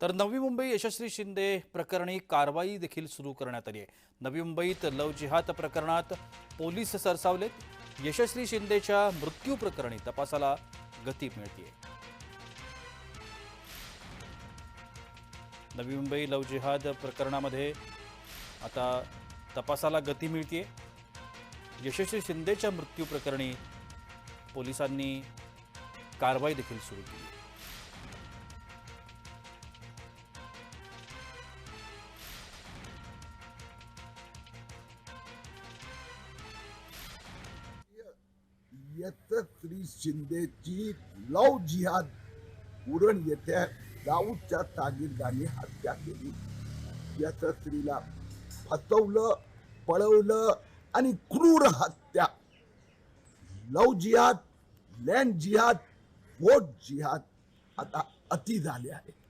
तर नवी मुंबई यशस्वी शिंदे प्रकरणी कारवाई देखील सुरू करण्यात आली आहे. नवी मुंबईत लव जिहाद प्रकरणात पोलीस सरसावलेत. यशस्वी शिंदेच्या मृत्यू प्रकरणी तपासाला गती मिळते नवी मुंबई लव जिहाद प्रकरणामध्ये आता तपासाला गती मिळते यशस्वी शिंदेच्या मृत्यू प्रकरणी पोलिसांनी कारवाई देखील सुरू केली यशस्वी शिंदेची लव जिहाद उरण येथे दाऊदच्या तागीरदारांनी हत्या केली. यशस्वीला फसवलं पळवलं आणि क्रूर हत्या. लव जिहाद लँड जिहाद वोट जिहाद आता अति झाले आहे